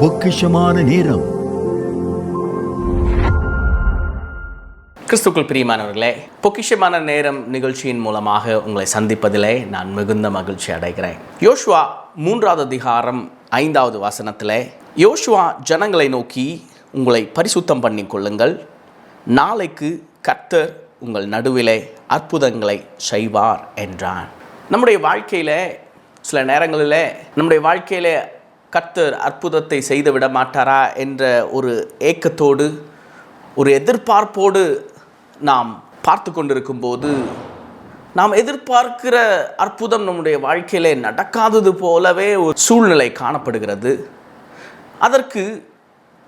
பொக்கிஷமான நேரம். கிறிஸ்துக்குள் பிரியமானவர்களே பொக்கிஷமான நேரம் நிகழ்ச்சியின் மூலமாக உங்களை சந்திப்பதிலே நான் மிகுந்த மகிழ்ச்சி அடைகிறேன். யோஷ்வா மூன்றாவது அதிகாரம் ஐந்தாவது வசனத்தில் யோஷ்வா ஜனங்களை நோக்கி உங்களை பரிசுத்தம் பண்ணி கொள்ளுங்கள். நாளைக்கு கர்த்தர் உங்கள் நடுவிலே அற்புதங்களை செய்வார் என்றான். நம்முடைய வாழ்க்கையில் சில நேரங்களில் நம்முடைய வாழ்க்கையில் கர்த்தர் அற்புதத்தை செய்து விட மாட்டாரா என்ற ஒரு ஏக்கத்தோடு ஒரு எதிர்பார்ப்போடு நாம் பார்த்து கொண்டிருக்கும் போது நாம் எதிர்பார்க்கிற அற்புதம் நம்முடைய வாழ்க்கையிலே நடக்காதது போலவே ஒரு சூழ்நிலை காணப்படுகிறது. அதற்கு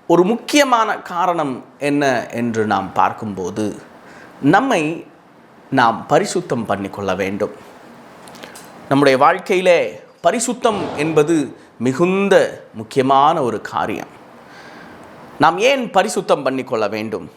ஒரு முக்கியமான காரணம் என்ன என்று நாம் பார்க்கும்போது நம்மை நாம் பரிசுத்தம் பண்ணிக்கொள்ள வேண்டும். நம்முடைய வாழ்க்கையிலே பரிசுத்தம் என்பது மிகுந்த முக்கியமான ஒரு காரியம். நாம் ஏன் பரிசுத்தம் பண்ணிக்கொள்ள வேண்டும்?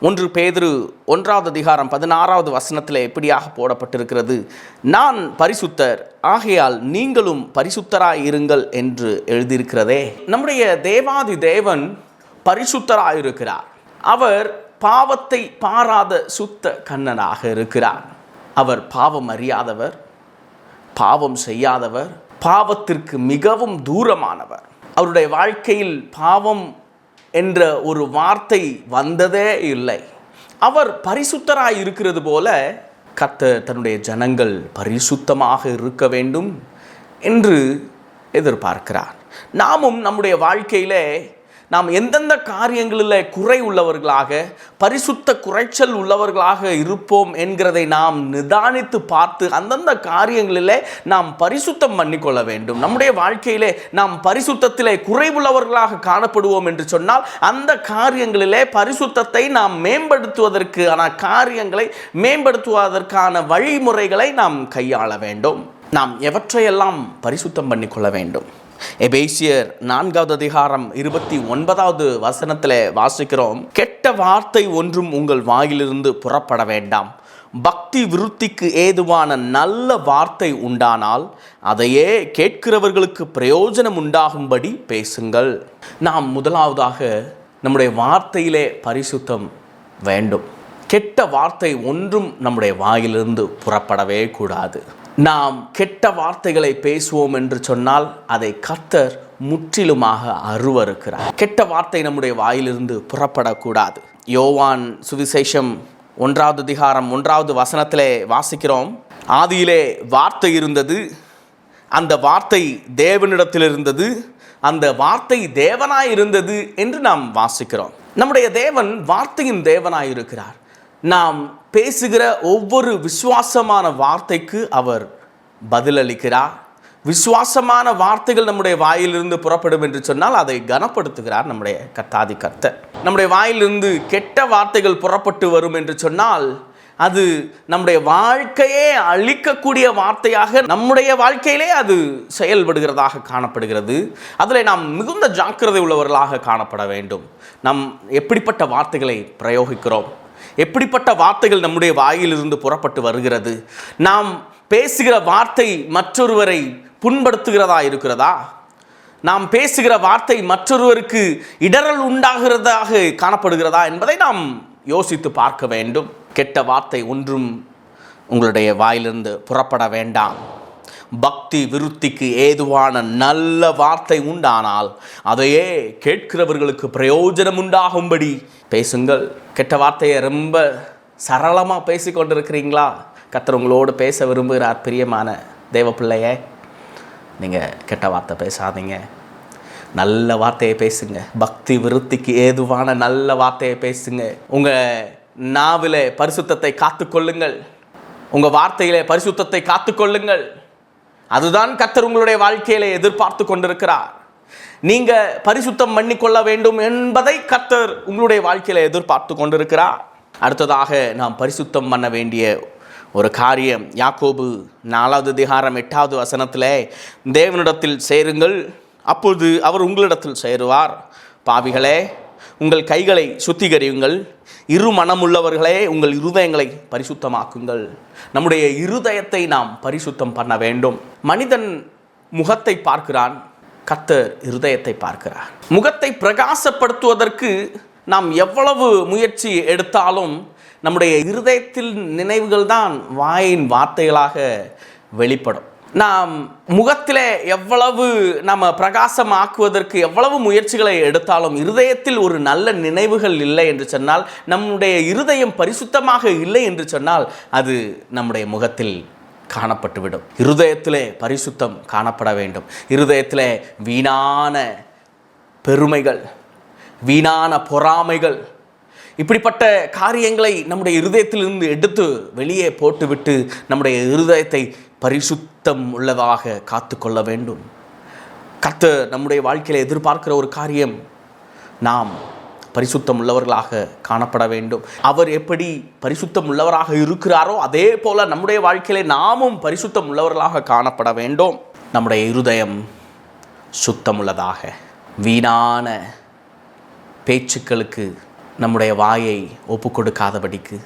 ஒன்று பேதுரு ஒன்றாவது அதிகாரம் பதினாறாவது வசனத்தில் எப்படியாக போடப்பட்டிருக்கிறது? நான் பரிசுத்தர் ஆகையால் நீங்களும் பரிசுத்தராய் இருங்கள் என்று எழுதியிருக்கிறதே. நம்முடைய தேவாதி தேவன் பரிசுத்தராய் இருக்கிறார். அவர் பாவத்தை பாராத சுத்த கண்ணனாக இருக்கிறார். அவர் பாவம் அறியாதவர் பாவம் செய்யாதவர் பாவத்திற்கு மிகவும் தூரமானவர். அவருடைய வாழ்க்கையில் பாவம் என்ற ஒரு வார்த்தை வந்ததே இல்லை. அவர் பரிசுத்தராய் இருக்கிறது போல கத்த தன்னுடைய ஜனங்கள் பரிசுத்தமாக இருக்க வேண்டும் என்று எதிர்பார்க்கிறார். நாமும் நம்முடைய வாழ்க்கையிலே நாம் எந்தெந்த காரியங்களில் குறை உள்ளவர்களாக பரிசுத்த குறைச்சல் உள்ளவர்களாக இருப்போம் என்கிறதை நாம் நிதானித்து பார்த்து அந்தந்த காரியங்களிலே நாம் பரிசுத்தம் பண்ணிக்கொள்ள வேண்டும். நம்முடைய வாழ்க்கையிலே நாம் பரிசுத்தத்திலே குறைவுள்ளவர்களாக காணப்படுவோம் என்று சொன்னால் அந்த காரியங்களிலே பரிசுத்தத்தை நாம் மேம்படுத்துவதற்கான காரியங்களை மேம்படுத்துவதற்கான வழிமுறைகளை நாம் கையாள வேண்டும். நாம் எவற்றையெல்லாம் பரிசுத்தம் பண்ணிக்கொள்ள வேண்டும்? எபேசியர் நான்காவது அதிகாரம் இருபத்தி ஒன்பதாவது வசனத்தில் வாசிக்கிறோம் கெட்ட வார்த்தை ஒன்றும் உங்கள் வாயிலிருந்து புறப்பட வேண்டாம். பக்தி விருத்திக்கு ஏதுவான நல்ல வார்த்தை உண்டானால் அதையே கேட்கிறவர்களுக்கு பிரயோஜனம் உண்டாகும்படி பேசுங்கள். நாம் முதலாவதாக நம்முடைய வார்த்தையிலே பரிசுத்தம் வேண்டும். கெட்ட வார்த்தை ஒன்றும் நம்முடைய வாயிலிருந்து புறப்படவே கூடாது. நாம் கெட்ட வார்த்தைகளை பேசுவோம் என்று சொன்னால் அதை கர்த்தர் முற்றிலுமாக அருவருக்கிறார் கெட்ட வார்த்தை நம்முடைய வாயிலிருந்து புறப்படக்கூடாது. யோவான் சுவிசேஷம் ஒன்றாவது திகாரம் ஒன்றாவது வசனத்திலே வாசிக்கிறோம். ஆதியிலே வார்த்தை இருந்தது அந்த வார்த்தை தேவனிடத்தில் இருந்தது அந்த வார்த்தை தேவனாய் இருந்தது என்று நாம் வாசிக்கிறோம். நம்முடைய தேவன் வார்த்தையின் தேவனாய் இருக்கிறார். நாம் பேசுகிற ஒவ்வொரு விசுவாசமான வார்த்தைக்கு அவர் பதிலளிக்கிறார். விசுவாசமான வார்த்தைகள் நம்முடைய வாயிலிருந்து புறப்படும் என்று சொன்னால் அதை கனப்படுத்துகிறார் நம்முடைய கத்தாதி கர்த்தர். நம்முடைய வாயிலிருந்து கெட்ட வார்த்தைகள் புறப்பட்டு வரும் என்று சொன்னால் அது நம்முடைய வாழ்க்கையே அழிக்கக்கூடிய வார்த்தையாக நம்முடைய வாழ்க்கையிலே அது செயல்படுகிறதாக காணப்படுகிறது. அதில் நாம் மிகுந்த ஜாக்கிரதை உள்ளவர்களாக காணப்பட வேண்டும். நம் எப்படிப்பட்ட வார்த்தைகளை பிரயோகிக்கிறோம்? எப்படிப்பட்ட வார்த்தைகள் நம்முடைய வாயிலிருந்து புறப்பட்டு வருகிறது? நாம் பேசுகிற வார்த்தை மற்றொருவரை புண்படுத்துகிறதா இருக்கிறதா? நாம் பேசுகிற வார்த்தை மற்றொருவருக்கு இடரல் உண்டாகிறதாக காணப்படுகிறதா என்பதை நாம் யோசித்து பார்க்க வேண்டும். கெட்ட வார்த்தை ஒன்றும் உங்களுடைய வாயிலிருந்து புறப்பட வேண்டாம். பக்தி விருத்திக்கு ஏதுவான நல்ல வார்த்தை உண்டானால் அதையே கேட்கிறவர்களுக்கு பிரயோஜனம் உண்டாகும்படி. பேசுங்கள். கெட்ட வார்த்தையை ரொம்ப சரளமாக பேசிக்கொண்டிருக்கிறீங்களா கத்தர் உங்களோடு பேச விரும்புகிறார் பிரியமான தேவ நீங்கள் கெட்ட வார்த்தை பேசாதீங்க. நல்ல வார்த்தையை பேசுங்க. பக்தி விருத்திக்கு ஏதுவான நல்ல வார்த்தையை பேசுங்க. உங்கள் நாவிலே பரிசுத்தத்தை காத்துக்கொள்ளுங்கள் உங்கள் வார்த்தையிலே பரிசுத்தத்தை காத்துக்கொள்ளுங்கள் அதுதான் கத்தர் உங்களுடைய வாழ்க்கையில எதிர்பார்த்து கொண்டிருக்கிறார். நீங்க பரிசுத்தம் பண்ணிக்கொள்ள வேண்டும் என்பதை கத்தர் உங்களுடைய வாழ்க்கையில எதிர்பார்த்து கொண்டிருக்கிறார். அடுத்ததாக நாம் பரிசுத்தம் பண்ண வேண்டிய ஒரு காரியம் யாக்கோபு நாலாவது திகாரம் எட்டாவது வசனத்தில் தேவனிடத்தில் சேருங்கள் அப்பொழுது அவர் உங்களிடத்தில் சேருவார். பாவிகளே உங்கள் கைகளை சுத்திகரியுங்கள். இரு மனமுள்ளவர்களே உங்கள் இருதயங்களை பரிசுத்தமாக்குங்கள். நம்முடைய இருதயத்தை நாம் பரிசுத்தம் பண்ண வேண்டும். மனிதன் முகத்தை பார்க்கிறான் கத்தர் இருதயத்தை பார்க்கிறார். முகத்தை பிரகாசப்படுத்துவதற்கு நாம் எவ்வளவு முயற்சி எடுத்தாலும் நம்முடைய இருதயத்தில் நினைவுகள் தான் வாயின் வார்த்தைகளாக வெளிப்படும். நாம் முகத்திலே எவ்வளவு நம்ம பிரகாசமாக்குவதற்கு எவ்வளவு முயற்சிகளை எடுத்தாலும் இருதயத்தில் ஒரு நல்ல நினைவுகள் இல்லை என்று சொன்னால் நம்முடைய இருதயம் பரிசுத்தமாக இல்லை என்று சொன்னால் அது நம்முடைய முகத்தில் காணப்பட்டுவிடும். இருதயத்திலே பரிசுத்தம் காணப்பட வேண்டும். இருதயத்திலே வீணான பெருமைகள் வீணான பொறாமைகள் இப்படிப்பட்ட காரியங்களை நம்முடைய இருதயத்திலிருந்து எடுத்து வெளியே போட்டுவிட்டு நம்முடைய இருதயத்தை பரிசுத்தம் உள்ளதாக காத்து கொள்ள வேண்டும். கத்து நம்முடைய வாழ்க்கையில் எதிர்பார்க்கிற ஒரு காரியம் நாம் பரிசுத்தம் உள்ளவர்களாக காணப்பட வேண்டும். அவர் எப்படி பரிசுத்தம் உள்ளவராக இருக்கிறாரோ அதே போல் நம்முடைய வாழ்க்கையிலே நாமும் பரிசுத்தம் உள்ளவர்களாக காணப்பட வேண்டும். நம்முடைய இருதயம் சுத்தமுள்ளதாக வீணான பேச்சுக்களுக்கு நம்முடைய வாயை ஒப்பு கொடுக்காதபடிக்கு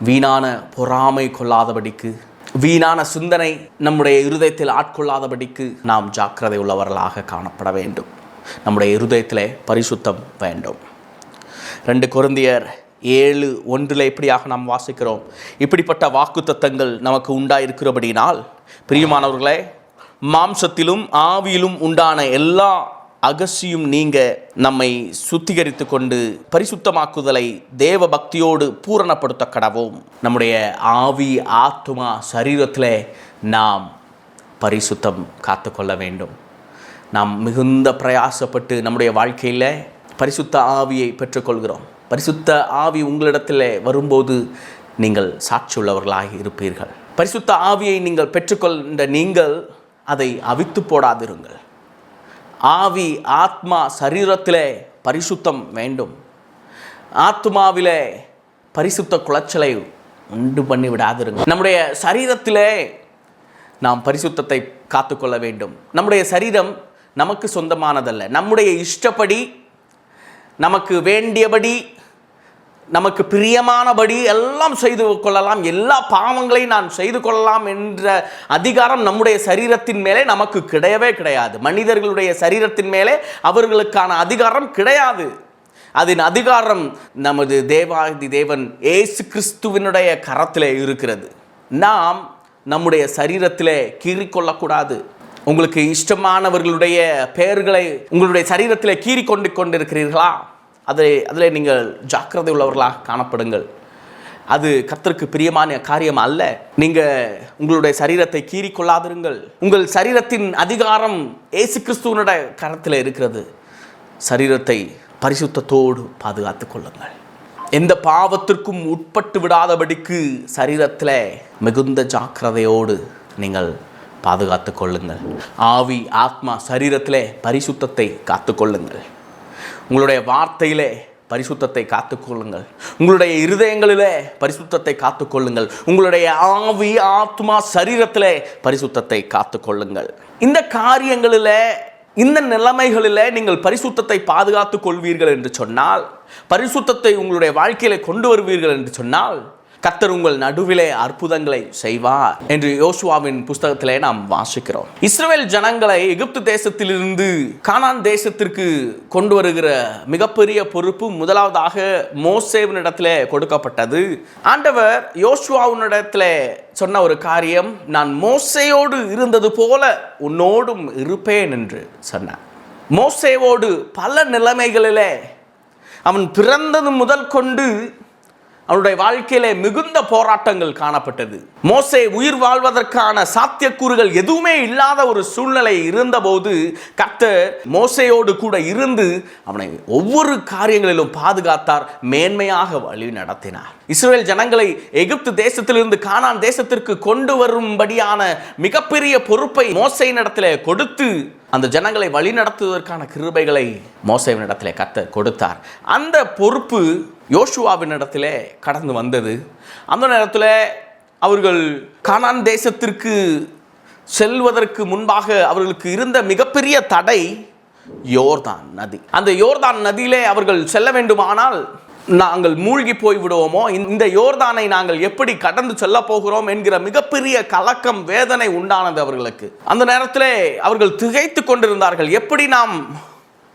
வீணான பொறாமை கொள்ளாதபடிக்கு வீணான சிந்தனை நம்முடைய இருதயத்தில் ஆட்கொள்ளாதபடிக்கு நாம் ஜாக்கிரதை உள்ளவர்களாக காணப்பட வேண்டும். நம்முடைய இருதயத்திலே பரிசுத்தம் வேண்டும். ரெண்டு குருந்தியர் ஏழு ஒன்றில் இப்படியாக நாம் வாசிக்கிறோம்? இப்படிப்பட்ட வாக்குத்தத்தங்கள் நமக்கு உண்டாயிருக்கிறபடினால் பிரியமானவர்களே மாம்சத்திலும் ஆவியிலும் உண்டான எல்லா அகசியும் நீங்க நம்மை சுத்திகரித்து கொண்டு பரிசுத்தமாக்குதலை தேவ பக்தியோடு பூரணப்படுத்த கடவோம் நம்முடைய ஆவி ஆத்மா சரீரத்தில் நாம் பரிசுத்தம் காத்துக்கொள்ள வேண்டும். நாம் மிகுந்த பிரயாசப்பட்டு நம்முடைய வாழ்க்கையில் பரிசுத்த ஆவியை பெற்றுக்கொள்கிறோம். பரிசுத்த ஆவி உங்களிடத்தில் வரும்போது நீங்கள் சாட்சியுள்ளவர்களாக இருப்பீர்கள். பரிசுத்த ஆவியை நீங்கள் பெற்றுக்கொண்ட நீங்கள் அதை அவித்து போடாதிருங்கள். ஆவி ஆத்மா சரீரத்திலே பரிசுத்தம் வேண்டும். ஆத்மாவிலே பரிசுத்த குலைச்சலை உண்டு பண்ணி விடாதிருங்க நம்முடைய சரீரத்திலே நாம் பரிசுத்தத்தை காத்துக்கொள்ள வேண்டும். நம்முடைய சரீரம் நமக்கு சொந்தமானதல்ல. நம்முடைய இஷ்டப்படி நமக்கு வேண்டியபடி நமக்கு பிரியமானபடி எல்லாம் செய்து கொள்ளலாம். எல்லா பாவங்களையும் நான் செய்து கொள்ளலாம் என்ற அதிகாரம் நம்முடைய சரீரத்தின் மேலே நமக்கு கிடையவே கிடையாது. மனிதர்களுடைய சரீரத்தின் மேலே அவர்களுக்கான அதிகாரம் கிடையாது. அதன் அதிகாரம் நமது தேவாதி தேவன் ஏசு கிறிஸ்துவினுடைய கரத்திலே இருக்கிறது. நாம் நம்முடைய சரீரத்திலே கீறிக்கொள்ளக்கூடாது உங்களுக்கு இஷ்டமானவர்களுடைய பெயர்களை உங்களுடைய சரீரத்தில் கீறி கொண்டு கொண்டிருக்கிறீர்களா? அதை அதில் நீங்கள் ஜாக்கிரதை உள்ளவர்களாக காணப்படுங்கள். அது கத்தருக்கு பிரியமான காரியம் அல்ல. நீங்கள் உங்களுடைய சரீரத்தை கீறி கொள்ளாதிருங்கள் உங்கள் சரீரத்தின் அதிகாரம் ஏசு கிறிஸ்துவனுடைய கரத்தில் இருக்கிறது. சரீரத்தை பரிசுத்தத்தோடு பாதுகாத்து கொள்ளுங்கள். எந்த பாவத்திற்கும் உட்பட்டு விடாதபடிக்கு சரீரத்தில் மிகுந்த ஜாக்கிரதையோடு நீங்கள் பாதுகாத்து கொள்ளுங்கள். ஆவி ஆத்மா சரீரத்திலே பரிசுத்தத்தை காத்துக்கொள்ளுங்கள் உங்களுடைய வார்த்தையிலே பரிசுத்தத்தை காத்துக்கொள்ளுங்கள். உங்களுடைய இருதயங்களிலே பரிசுத்தத்தை காத்துக்கொள்ளுங்கள். உங்களுடைய ஆவி ஆத்மா சரீரத்திலே பரிசுத்தத்தை காத்துக்கொள்ளுங்கள். இந்த காரியங்களில் இந்த நிலைமைகளில் நீங்கள் பரிசுத்தத்தை பாதுகாத்துக் கொள்வீர்கள் என்று சொன்னால் பரிசுத்தத்தை உங்களுடைய வாழ்க்கையில கொண்டு வருவீர்கள் என்று சொன்னால் கத்தர் உங்கள் நடுவிலே அற்புதங்களை செய்வார் என்று யோசுவாவின் புஸ்தகத்திலே நாம் வாசிக்கிறோம். இஸ்ரேல் ஜனங்களை எகிப்து தேசத்திலிருந்து கானான் தேசத்திற்கு கொண்டு வருகிற மிகப்பெரிய பொறுப்பு முதலாவதாக மோசேவனிடத்திலே கொடுக்கப்பட்டது. ஆண்டவர் யோசுவாவினிடத்திலே சொன்ன ஒரு காரியம் நான் மோசையோடு இருந்தது போல உன்னோடும் இருப்பேன் என்று சொன்னார். மோசேவோடு பல நிலைமைகளிலே அவன் பிறந்தது முதல் கொண்டு அவனுடைய வாழ்க்கையிலே மிகுந்த போராட்டங்கள் காணப்பட்டது. மோசே உயிர் வாழ்வதற்கான சாத்தியக்கூறுகள் எதுவுமே இல்லாத ஒரு சூழ்நிலை இருந்தபோது கர்த்தர் மோசையோடு கூட இருந்து அவனை ஒவ்வொரு காரியங்களிலும் பாதுகாத்தார் மேன்மையாக வழி நடத்தினார். இஸ்ரேல் ஜனங்களை எகிப்து தேசத்திலிருந்து கானான் தேசத்திற்கு கொண்டு வரும்படியான மிகப்பெரிய பொறுப்பை மோசையினிடத்திலே கொடுத்து அந்த ஜனங்களை வழி நடத்துவதற்கான கிருபைகளை மோசைவனிடத்திலே கத்த கொடுத்தார். அந்த பொறுப்பு யோசுவாவினிடத்திலே கடந்து வந்தது. அந்த நேரத்தில் அவர்கள் கானான் தேசத்திற்கு செல்வதற்கு முன்பாக அவர்களுக்கு இருந்த மிகப்பெரிய தடை யோர்தான் நதி. அந்த யோர்தான் நதியிலே அவர்கள் செல்ல வேண்டுமானால் நாங்கள் மூழ்கி போய் விடுவோமோ இந்த யோர்தானை நாங்கள் எப்படி கடந்து செல்ல போகிறோம் என்கிற மிகப்பெரிய கலக்கம் வேதனை உண்டானது அவர்களுக்கு. அந்த நேரத்திலே அவர்கள் திகைத்து கொண்டிருந்தார்கள். எப்படி நாம்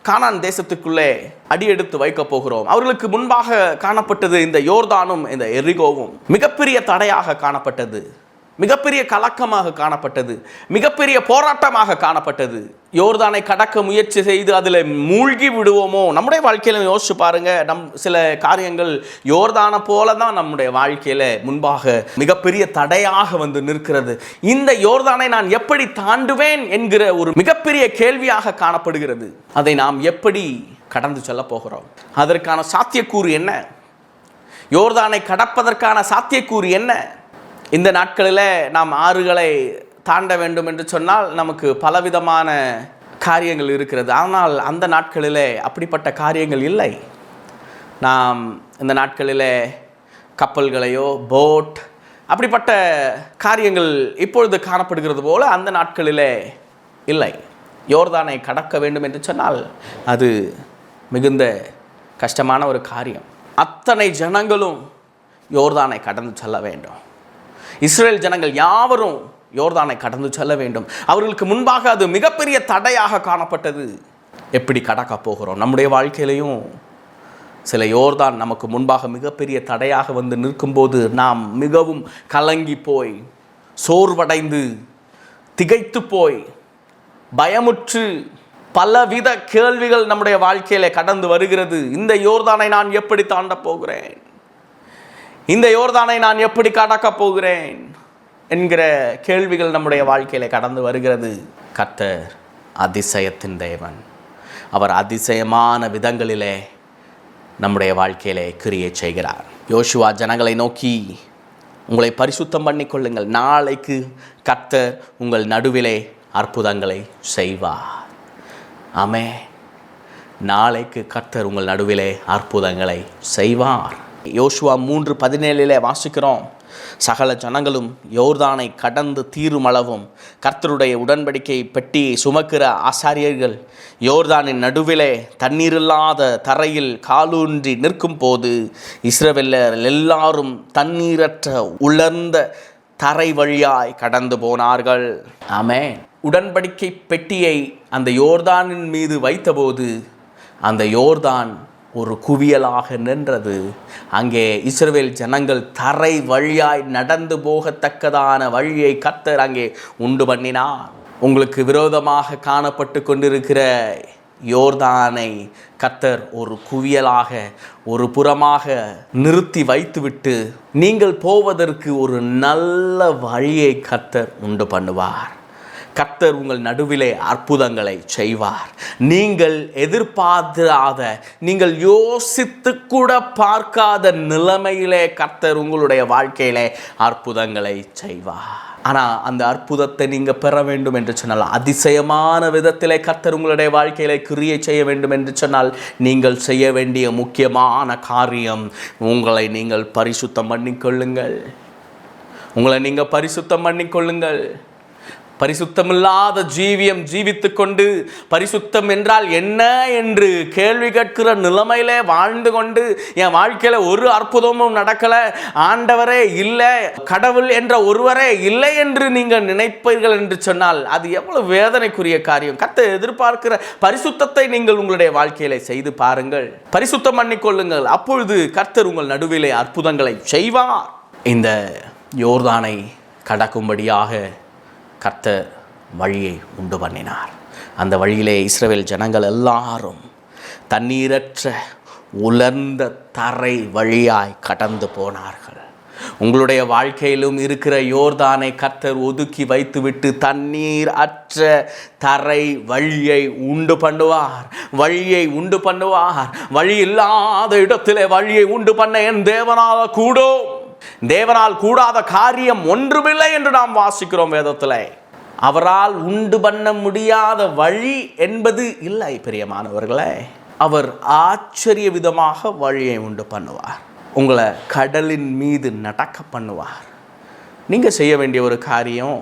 கானான் தேசத்துக்குள்ளே அடியெடுத்து வைக்கப் போகிறோம். அவர்களுக்கு முன்பாக காணப்பட்டது இந்த யோர்தானும் இந்த எரிகோவும். மிகப்பெரிய தடையாக காணப்பட்டது. மிகப்பெரிய கலக்கமாக காணப்பட்டது மிகப்பெரிய போராட்டமாக காணப்பட்டது. யோர்தானை கடக்க முயற்சி செய்து அதில் மூழ்கி விடுவோமோ? நம்முடைய வாழ்க்கையில் யோசிச்சு பாருங்க நம் சில காரியங்கள் யோர்தானை போல தான் நம்முடைய வாழ்க்கையில் முன்பாக மிகப்பெரிய தடையாக வந்து நிற்கிறது. இந்த யோர்தானை நான் எப்படி தாண்டுவேன் என்கிற ஒரு மிகப்பெரிய கேள்வியாக காணப்படுகிறது. அதை நாம் எப்படி கடந்து செல்ல போகிறோம்? அதற்கான சாத்தியக்கூறு என்ன? யோர்தானை கடப்பதற்கான சாத்தியக்கூறு என்ன? இந்த நாட்களில் நாம் ஆறுகளை தாண்ட வேண்டும் என்று சொன்னால் நமக்கு பலவிதமான காரியங்கள் இருக்கிறது. ஆனால் அந்த நாட்களிலே அப்படிப்பட்ட காரியங்கள் இல்லை. நாம் இந்த நாட்களிலே கப்பல்களையோ போட் அப்படிப்பட்ட காரியங்கள் இப்பொழுது காணப்படுகிறது போல அந்த நாட்களிலே இல்லை. யோர்தானை கடக்க வேண்டும் என்று சொன்னால் அது மிகுந்த கஷ்டமான ஒரு காரியம். அத்தனை ஜனங்களும் யோர்தானை கடந்து செல்ல வேண்டும். இஸ்ரேல் ஜனங்கள் யாவரும் யோர்தானை கடந்து செல்ல வேண்டும். அவர்களுக்கு முன்பாக அது மிகப்பெரிய தடையாக காணப்பட்டது. எப்படி கடக்க போகிறோம்? நம்முடைய வாழ்க்கையிலையும் சில யோர்தான் நமக்கு முன்பாக மிகப்பெரிய தடையாக வந்து நிற்கும்போது நாம் மிகவும் கலங்கி போய் சோர்வடைந்து திகைத்து போய் பயமுற்று பலவித கேள்விகள் நம்முடைய வாழ்க்கையில் கடந்து வருகிறது. இந்த யோர்தானை நான் எப்படி தாண்ட போகிறேன்? இந்த யோர்தானை நான் எப்படி கடக்கப் போகிறேன் என்கிற கேள்விகள் நம்முடைய வாழ்க்கையில் கடந்து வருகிறது. கர்த்தர் அதிசயத்தின் தேவன். அவர் அதிசயமான விதங்களிலே நம்முடைய வாழ்க்கையிலே கிரியை செய்கிறார். யோசுவா ஜனங்களை நோக்கி உங்களை பரிசுத்தம் பண்ணிக்கொள்ளுங்கள். நாளைக்கு கத்தர் உங்கள் நடுவிலே அற்புதங்களை செய்வார். ஆமே நாளைக்கு கர்த்தர் உங்கள் நடுவிலே அற்புதங்களை செய்வார். யோசுவா மூன்று பதினேழிலே வாசிக்கிறோம். சகல ஜனங்களும் யோர்தானை கடந்து தீரும் அளவும் கர்த்தருடைய உடன்படிக்கை பெட்டியை சுமக்கிற ஆசாரியர்கள் யோர்தானின் நடுவிலே தண்ணீரில்லாத தரையில் காலூன்றி நிற்கும் போது இஸ்ரவேலர் எல்லாரும் தண்ணீரற்ற உலர்ந்த தரை வழியாய் கடந்து போனார்கள். ஆமே உடன்படிக்கை பெட்டியை அந்த யோர்தானின் மீது வைத்தபோது அந்த யோர்தான் ஒரு குவியலாக நின்றது. அங்கே இஸ்ரவேல் ஜனங்கள் தரை வழியாய் நடந்து போகத்தக்கதான வழியை கத்தர் அங்கே உண்டு பண்ணினார். உங்களுக்கு விரோதமாக காணப்பட்டு கொண்டிருக்கிற யோர்தானை கத்தர் ஒரு குவியலாக ஒரு புறமாக நிறுத்தி வைத்துவிட்டு நீங்கள் போவதற்கு ஒரு நல்ல வழியை கத்தர் உண்டு பண்ணுவார். கர்த்தர் உங்கள் நடுவிலே அற்புதங்களை செய்வார். நீங்கள் எதிர்பார்க்காத நீங்கள் யோசித்து கூட பார்க்காத நிலைமையிலே கர்த்தர் உங்களுடைய வாழ்க்கையிலே அற்புதங்களை செய்வார். ஆனால் அந்த அற்புதத்தை நீங்கள் பெற வேண்டும் என்று சொன்னால் அதிசயமான விதத்திலே கர்த்தர் உங்களுடைய வாழ்க்கையிலே கிரியை செய்ய வேண்டும் என்று சொன்னால் நீங்கள் செய்ய வேண்டிய முக்கியமான காரியம் உங்களை நீங்கள் பரிசுத்தம் பண்ணிக்கொள்ளுங்கள். உங்களை நீங்கள் பரிசுத்தம் பண்ணிக்கொள்ளுங்கள். பரிசுத்தமில்லாத ஜீவியம் ஜீவித்து கொண்டு பரிசுத்தம் என்றால் என்ன என்று கேள்வி கேட்கிற நிலைமையிலே வாழ்ந்து கொண்டு என் வாழ்க்கையில் ஒரு அற்புதமும் நடக்கலை ஆண்டவரே இல்லை கடவுள் என்ற ஒருவரே இல்லை என்று நீங்கள் நினைப்பீர்கள் என்று சொன்னால் அது எவ்வளவு வேதனைக்குரிய காரியம். கத்தை எதிர்பார்க்கிற பரிசுத்தத்தை நீங்கள் உங்களுடைய வாழ்க்கையில செய்து பாருங்கள். பரிசுத்தம் பண்ணிக்கொள்ளுங்கள் அப்பொழுது கர்த்தர் உங்கள் நடுவிலே அற்புதங்களை செய்வார். இந்த யோர்தானை கடக்கும்படியாக கர்த்தர் வழியை உண்டு பண்ணினார். அந்த வழியிலே இஸ்ரேல் ஜனங்கள் எல்லாரும் தண்ணீரற்ற உலர்ந்த தரை வழியாய் கடந்து போனார்கள். உங்களுடைய வாழ்க்கையிலும் இருக்கிற யோர்தானை கர்த்தர் ஒதுக்கி வைத்துவிட்டு தண்ணீர் அற்ற தரை வழியை உண்டு பண்ணுவார். வழியை உண்டு பண்ணுவார். வழி இல்லாத இடத்திலே வழியை உண்டு பண்ண என் தேவனால கூடும். தேவனால் கூடாத காரியம் ஒன்றுமில்லை என்று நாம் வாசிக்கிறோம் வேதத்தில். அவரால் உண்டு பண்ண முடியாத வழி என்பது இல்லை பிரியமானவர்களே. அவர் ஆச்சரிய விதமாக வழியை உண்டு பண்ணுவார். உங்களை கடலின் மீது நடக்க பண்ணுவார். நீங்கள் செய்ய வேண்டிய ஒரு காரியம்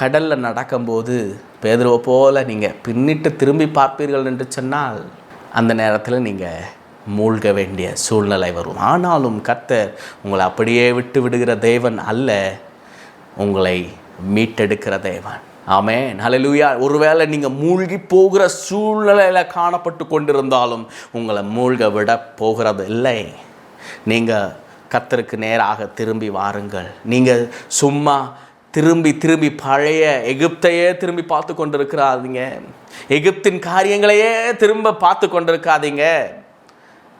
கடலில் நடக்கும்போது பேதுருவை போல நீங்கள் பின்னிட்டு திரும்பி பார்ப்பீர்கள் என்று சொன்னால் அந்த நேரத்தில் நீங்கள் மூழ்க வேண்டிய சூழ்நிலை வரும். ஆனாலும் கத்தர் உங்களை அப்படியே விட்டு விடுகிற தேவன் அல்ல உங்களை மீட்டெடுக்கிற தேவன். ஆமென். ஹalleluya ஒருவேளை நீங்கள் மூழ்கி போகிற சூழ்நிலையில் காணப்பட்டு கொண்டிருந்தாலும் உங்களை மூழ்க விட போகிறது இல்லை. நீங்கள் கத்தருக்கு நேராக திரும்பி வாருங்கள். நீங்கள் சும்மா திரும்பி திரும்பி பழைய எகிப்தையே திரும்பி பார்த்து கொண்டிருக்கிறாதீங்க. எகிப்தின் காரியங்களையே திரும்ப பார்த்து கொண்டிருக்காதீங்க.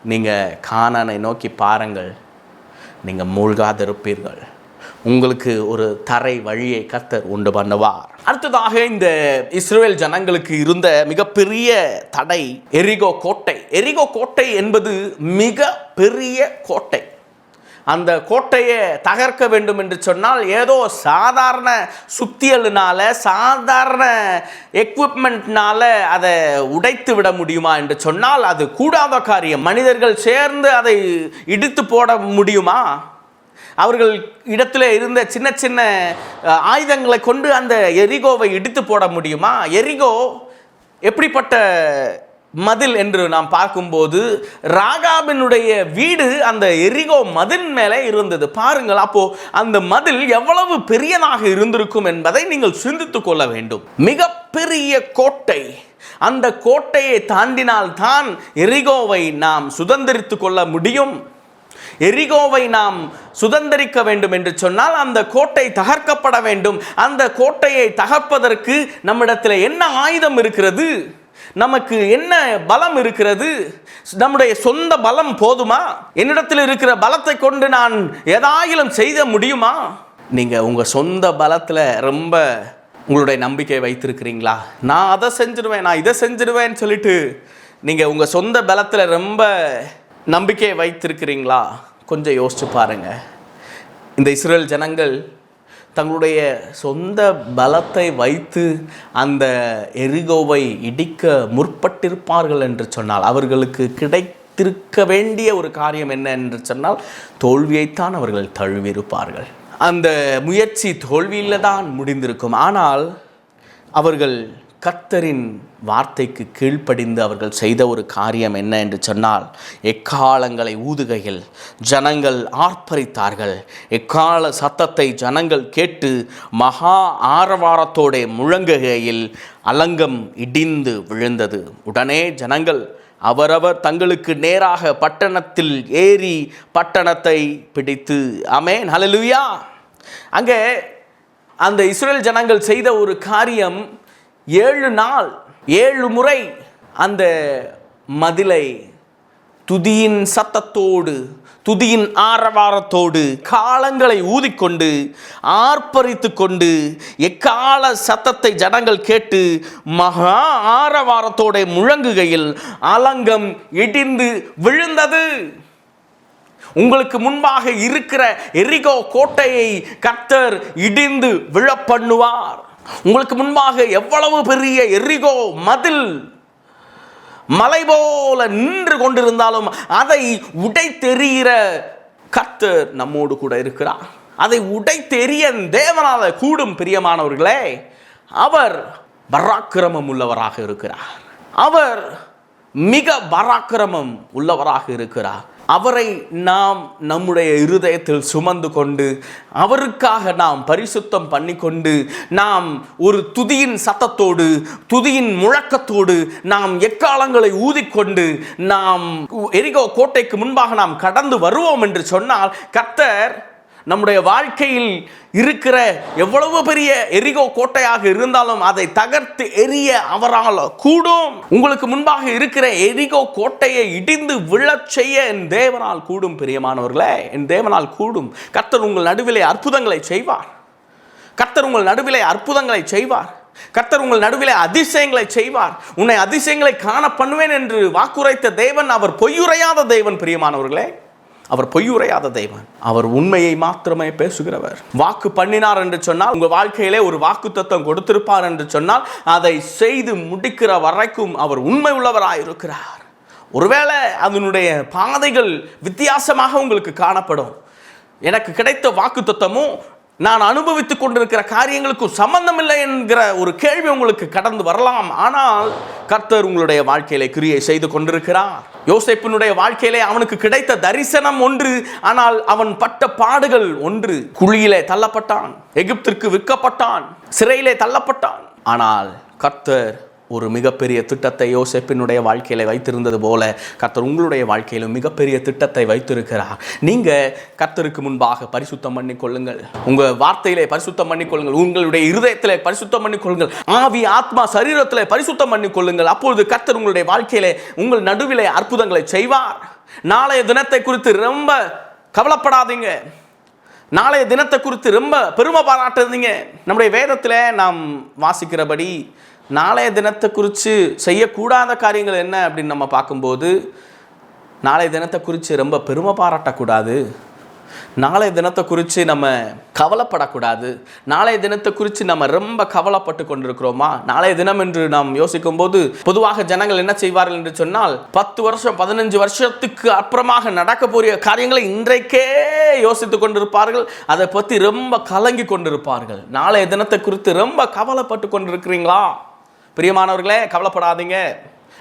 நீங்கள் கானானை நோக்கி பாருங்கள். நீங்கள் மூழ்காதிருப்பீர்கள். உங்களுக்கு ஒரு தரை வழியை கத்தர் உண்டு பண்ணுவார். அடுத்ததாக இந்த இஸ்ரேல் ஜனங்களுக்கு இருந்த மிகப்பெரிய தடை எரிகோ கோட்டை. எரிகோ கோட்டை என்பது மிக பெரிய கோட்டை. அந்த கோட்டையை தகர்க்க வேண்டும் என்று சொன்னால் ஏதோ சாதாரண சுத்தியலினால சாதாரண எக்யூப்மெண்ட்னால் அதை உடைத்து விட முடியுமா என்று சொன்னால் அது கூடாத காரியம். மனிதர்கள் சேர்ந்து அதை இடித்து போட முடியுமா? அவர்கள் இடத்துல இருந்த சின்ன சின்ன ஆயுதங்களை கொண்டு அந்த எரிகோவை இடித்து போட முடியுமா? எரிகோ எப்படிப்பட்ட மதில் என்று நாம் பார்க்கும்போது ராகாபினுடைய வீடு அந்த எரிகோ மதில் மேலே இருந்தது. பாருங்கள் அப்போ அந்த மதில் எவ்வளவு பெரியதாக இருந்திருக்கும் என்பதை நீங்கள் சிந்தித்துக் கொள்ள வேண்டும். மிகப்பெரிய கோட்டை. அந்த கோட்டையை தாண்டினால் தான் எரிகோவை நாம் சுதந்திரித்துக் கொள்ள முடியும். எரிகோவை நாம் சுதந்திரிக்க வேண்டும் என்று சொன்னால் அந்த கோட்டை தகர்க்கப்பட வேண்டும். அந்த கோட்டையை தகர்ப்பதற்கு நம்மிடத்தில் என்ன ஆயுதம் இருக்கிறது? நமக்கு என்ன பலம் இருக்கிறது? நம்முடைய சொந்த பலம் போதுமா? என்னிடத்தில் இருக்கிற பலத்தை கொண்டு நான் ஏதாயிலும் செய்த முடியுமா? நீங்கள் உங்கள் சொந்த பலத்தில் ரொம்ப உங்களுடைய நம்பிக்கை வைத்திருக்கிறீங்களா? நான் அதை செஞ்சிருவேன் நான் இதை செஞ்சிருவேன்னு சொல்லிட்டு நீங்கள் உங்கள் சொந்த பலத்தில் ரொம்ப நம்பிக்கை வைத்திருக்கிறீங்களா? கொஞ்சம் யோசிச்சு பாருங்கள் இந்த இஸ்ரேல் ஜனங்கள் தங்களுடைய சொந்த பலத்தை வைத்து அந்த எரிகோவை இடிக்க முற்பட்டிருப்பார்கள் என்று சொன்னால் அவர்களுக்கு கிடைத்திருக்க வேண்டிய ஒரு காரியம் என்ன என்று சொன்னால் தோல்வியைத்தான் அவர்கள் தழுவியிருப்பார்கள். அந்த முயற்சி தோல்வியில் தான் முடிந்திருக்கும். ஆனால் அவர்கள் கத்தரின் வார்த்தைக்கு கீழ்ப்படிந்து அவர்கள் செய்த ஒரு காரியம் என்ன என்று சொன்னால் எக்காலங்களை ஊதுகையில் ஜனங்கள் ஆர்ப்பரித்தார்கள். எக்கால சத்தத்தை ஜனங்கள் கேட்டு மகா ஆரவாரத்தோட முழங்குகையில் அலங்கம் இடிந்து விழுந்தது. உடனே ஜனங்கள் அவரவர் தங்களுக்கு நேராக பட்டணத்தில் ஏறி பட்டணத்தை பிடித்து அமேன் ஹalleluya. அங்கே அந்த இஸ்ரேல் ஜனங்கள் செய்த ஒரு காரியம் ஏழு நாள் ஏழு முறை அந்த மதிலை துதியின் சத்தத்தோடு துதியின் ஆரவாரத்தோடு காலங்களை ஊதிக்கொண்டு ஆர்ப்பரித்து கொண்டு எக்கால சத்தத்தை ஜனங்கள் கேட்டு மகா ஆரவாரத்தோட முழங்குகையில் அலங்கம் இடிந்து விழுந்தது. உங்களுக்கு முன்பாக இருக்கிற எரிகோ கோட்டையை கர்த்தர் இடிந்து விழப்பண்ணுவார். உங்களுக்கு முன்பாக எவ்வளவு பெரிய எரிகோ மதில் மலை போல நின்று கொண்டிருந்தாலும் அதை உடைத்தெறிகிற கர்த்தர் நம்மோடு கூட இருக்கிறார். அதை உடைத்தெறிய தேவனால கூடும் பிரியமானவர்களே அவர் பராக்கிரமம் உள்ளவராக இருக்கிறார். அவர் மிக பராக்கிரமம் உள்ளவராக இருக்கிறார். அவரை நாம் நம்முடைய இருதயத்தில் சுமந்து கொண்டு அவருக்காக நாம் பரிசுத்தம் பண்ணிக்கொண்டு நாம் ஒரு துதியின் சத்தத்தோடு துதியின் முழக்கத்தோடு நாம் எக்காலங்களை ஊதிக்கொண்டு நாம் எரிகோ கோட்டைக்கு முன்பாக நாம் கடந்து வருவோம் என்று சொன்னால் கத்தர் நம்முடைய வாழ்க்கையில் இருக்கிற எவ்வளவு பெரிய எரிகோ கோட்டையாக இருந்தாலும் அதை தகர்த்து எரிய அவரால் கூடும். உங்களுக்கு முன்பாக இருக்கிற எரிகோ கோட்டையை இடிந்து விழச் செய்ய என் தேவனால் கூடும் பிரியமானவர்களே. என் தேவனால் கூடும். கர்த்தர் உங்கள் நடுவிலே அற்புதங்களை செய்வார். கர்த்தர் உங்கள் நடுவிலே அற்புதங்களை செய்வார். கர்த்தர் உங்கள் நடுவிலே அதிசயங்களை செய்வார். உன்னை அதிசயங்களை காண பண்ணுவேன் என்று வாக்குரைத்த தேவன் அவர் பொய்யுரையாத தேவன் பிரியமானவர்களே. அவர் பொய்யுரையாத தெய்வம் அவர் உண்மையை மாத்திரமே பேசுகிறவர். வாக்கு பண்ணினார் என்று சொன்னால் உங்கள் வாழ்க்கையிலே ஒரு வாக்கு தத்துவம் கொடுத்திருப்பார் என்று சொன்னால் அதை செய்து முடிக்கிற வரைக்கும் அவர் உண்மை உள்ளவராயிருக்கிறார் ஒருவேளை அதனுடைய பாதைகள் வித்தியாசமாக உங்களுக்கு காணப்படும். எனக்கு கிடைத்த வாக்கு தத்துவமும் நான் அனுபவித்துக் கொண்டிருக்கிற காரியங்களுக்கும் சம்பந்தம் இல்லை என்கிற ஒரு கேள்வி உங்களுக்கு கடந்து வரலாம். ஆனால் கர்த்தர் உங்களுடைய வாழ்க்கையில கிரியை செய்து கொண்டிருக்கிறார். யோசைப்பினுடைய வாழ்க்கையிலே அவனுக்கு கிடைத்த தரிசனம் ஒன்று ஆனால் அவன் பட்ட பாடுகள் ஒன்று. குழியிலே தள்ளப்பட்டான் எகிப்திற்கு விற்கப்பட்டான் சிறையிலே தள்ளப்பட்டான். ஆனால் கர்த்தர் ஒரு மிகப்பெரிய திட்டத்தை யோசேப்பினுடைய வாழ்க்கையில வைத்திருந்தது போல கர்த்தர் உங்களுடைய வாழ்க்கையிலும் மிகப்பெரிய திட்டத்தை வைத்திருக்கிறார். நீங்க கர்த்தருக்கு முன்பாக பரிசுத்தம் பண்ணிக்கொள்ளுங்கள் உங்க வார்த்தையிலே பரிசுத்தம் பண்ணிக்கொள்ளுங்கள் உங்களுடைய இருதயத்திலே பரிசுத்தம் பண்ணிக்கொள்ளுங்கள் ஆவி ஆத்மா சரீரத்திலே பரிசுத்தம் பண்ணிக்கொள்ளுங்கள் அப்பொழுது கர்த்தர் உங்களுடைய வாழ்க்கையிலே உங்கள் நடுவிலே அற்புதங்களை செய்வார். நாளைய தினத்தை குறித்து ரொம்ப கவலைப்படாதீங்க. நாளைய தினத்தை குறித்து ரொம்ப பெருமை பாராட்டுறீங்க. நம்முடைய வேதத்தில் நாம் வாசிக்கிறபடி நாளைய தினத்தை குறித்து செய்யக்கூடாத காரியங்கள் என்ன அப்படின்னு நம்ம பார்க்கும்போது நாளைய தினத்தை குறித்து ரொம்ப பெருமை பாராட்டக்கூடாது. நாளைய தினத்தை குறித்து நம்ம கவலைப்படக்கூடாது. நாளைய தினத்தை குறித்து நம்ம ரொம்ப கவலைப்பட்டு கொண்டிருக்கிறோமா? நாளைய தினம் என்று நாம் யோசிக்கும் போது பொதுவாக ஜனங்கள் என்ன செய்வார்கள் என்று சொன்னால் பத்து வருஷம் பதினஞ்சு வருஷத்துக்கு அப்புறமாக நடக்க போகிற காரியங்களை இன்றைக்கே யோசித்து கொண்டிருப்பார்கள். அதை பற்றி ரொம்ப கலங்கி கொண்டிருப்பார்கள். நாளைய தினத்தை குறித்து ரொம்ப கவலைப்பட்டு கொண்டிருக்கிறீங்களா? பிரியமானவர்களே கவலைப்படாதீங்க.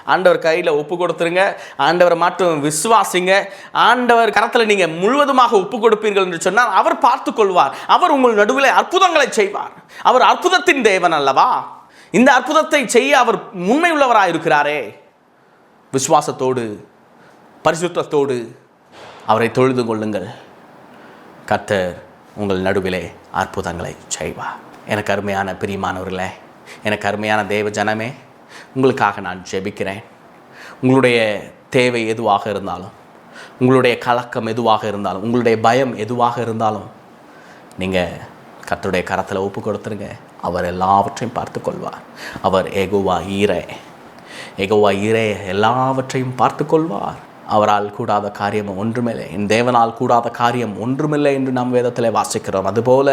ஆண்டவர் கையில் ஒப்பு கொடுத்துருங்க. ஆண்டவரை மட்டும் விசுவாசிங்க. ஆண்டவர் கரத்தில் நீங்கள் முழுவதுமாக ஒப்பு கொடுப்பீர்கள் என்று சொன்னால் அவர் பார்த்து கொள்வார் அவர் உங்கள் நடுவில் அற்புதங்களை செய்வார். அவர் அற்புதத்தின் தேவன் அல்லவா? இந்த அற்புதத்தை செய்ய அவர் உண்மை உள்ளவராக இருக்கிறாரே. விசுவாசத்தோடு பரிசுத்தத்தோடு அவரை தொழுது கொள்ளுங்கள். கத்தர் உங்கள் நடுவிலே அற்புதங்களை செய்வார். எனக்கு அருமையான பிரியமானவர்களே எனக்கு அருமையான தேவ ஜனமே உங்களுக்காக நான் ஜெபிக்கிறேன். உங்களுடைய தேவை எதுவாக இருந்தாலும் உங்களுடைய கலக்கம் எதுவாக இருந்தாலும் உங்களுடைய பயம் எதுவாக இருந்தாலும் நீங்கள் கத்துடைய கரத்தில் ஒப்பு கொடுத்துருங்க. அவர் எல்லாவற்றையும் பார்த்து கொள்வார் அவர் எகுவா ஈரே. எகுவா ஈரே எல்லாவற்றையும் பார்த்து கொள்வார் அவரால் கூடாத காரியம் ஒன்றுமில்லை. என் தேவனால் கூடாத காரியம் ஒன்றுமில்லை என்று நாம் வேதத்தில் வாசிக்கிறோம். அதுபோல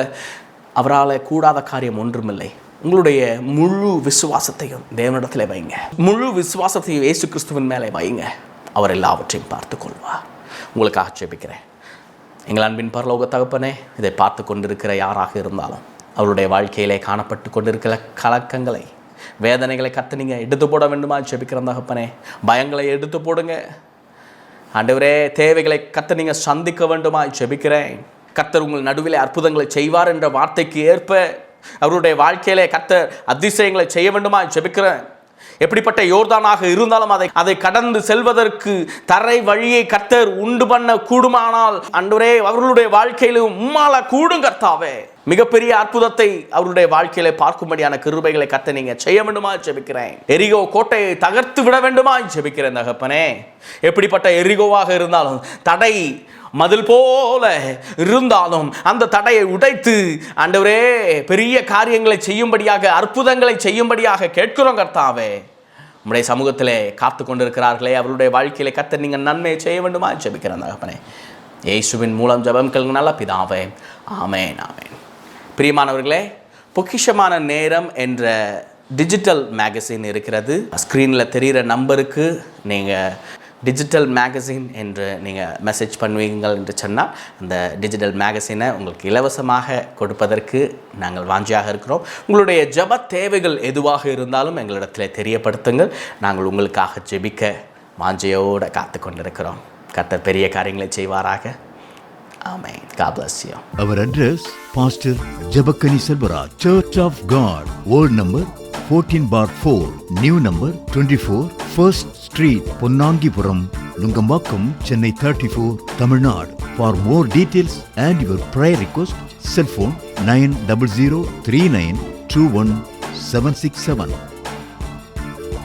அவரால் கூடாத காரியம் ஒன்றுமில்லை. உங்களுடைய முழு விசுவாசத்தையும் தேவனிடத்தில் வைங்க. முழு விசுவாசத்தையும் ஏசு கிறிஸ்துவின் மேலே வைங்க. அவர் எல்லாவற்றையும் பார்த்து கொள்வார் உங்களுக்காக ஜெபிக்கிறேன் எங்கள் அன்பின் பரலோக தகப்பனே இதை பார்த்து கொண்டிருக்கிற யாராக இருந்தாலும் அவருடைய வாழ்க்கையிலே காணப்பட்டு கொண்டிருக்கிற கலக்கங்களை வேதனைகளை கற்று நீங்கள் எடுத்து போட வேண்டுமா? ஜெபிக்கிற தகப்பனே பயங்களை எடுத்து போடுங்க. ஆண்டவரே தேவைகளை கற்று நீங்கள் சந்திக்க வேண்டுமா? ஜெபிக்கிறேன் கத்தர் உங்கள் நடுவில் அற்புதங்களை செய்வார் என்ற வார்த்தைக்கு ஏற்ப அவருடைய வாழ்க்கையிலே கத்த அதிசயங்களை செய்ய வேண்டுமா ஜெபிக்கிறேன். எப்படிப்பட்ட யோர்தானாக இருந்தாலும் அதை அதை கடந்து செல்வதற்கு தரை வழியை கர்த்தர் உண்டு பண்ண கூடுமானால் அன்றுவரே அவர்களுடைய வாழ்க்கையிலும் உம்மால கூடும் கர்த்தாவே. மிகப்பெரிய அற்புதத்தை அவருடைய வாழ்க்கையில பார்க்கும்படியான கிருபைகளை கத்த நீங்க செய்ய வேண்டுமா ஜெபிக்கிறேன். எரிகோ கோட்டையை தகர்த்து விட வேண்டுமா ஜெபிக்கிறேன் தகப்பனே. எப்படிப்பட்ட எரிகோவாக இருந்தாலும் தடை மதில் போல இருந்தாலும் அந்த தடையை உடைத்து ஆண்டவரே பெரிய காரியங்களை செய்யும்படியாக அற்புதங்களை செய்யும்படியாக கேட்கிறோம் கர்த்தாவே. நம்முடைய சமூகத்திலே காத்து கொண்டிருக்கிறார்களே அவருடைய வாழ்க்கையில கத்த நீங்கள் நன்மையை செய்ய வேண்டுமா ஜெபிக்கிறேன் தகப்பனே. இயேசுவின் மூலம் ஜெபம் கேளுங்க நல்ல பிதாவே. ஆமேன் ஆமேன். பிரியமானவர்களே பொக்கிஷமான நேரம் என்ற டிஜிட்டல் மேகசின் இருக்கிறது. ஸ்க்ரீனில் தெரிகிற நம்பருக்கு நீங்கள் டிஜிட்டல் மேகசின் என்று நீங்கள் மெசேஜ் பண்ணுவீங்கள் என்று சொன்னால் அந்த டிஜிட்டல் மேகசினை உங்களுக்கு இலவசமாக கொடுப்பதற்கு நாங்கள் வாஞ்சியாக இருக்கிறோம். உங்களுடைய ஜெப தேவைகள் எதுவாக இருந்தாலும் எங்களிடத்தில் தெரியப்படுத்துங்கள். நாங்கள் உங்களுக்காக ஜெபிக்க வாஞ்சையோடு காத்து கொண்டிருக்கிறோம். கத்தர் பெரிய காரியங்களை செய்வாராக. ஆமென். God bless church of God Pastor number fourteen bar four new number twenty four first street Ponnangipuram Nungambakkam Chennai thirty four Tamil Nadu for more details and your prayer request cellphone nine double zero three nine two one seven six seven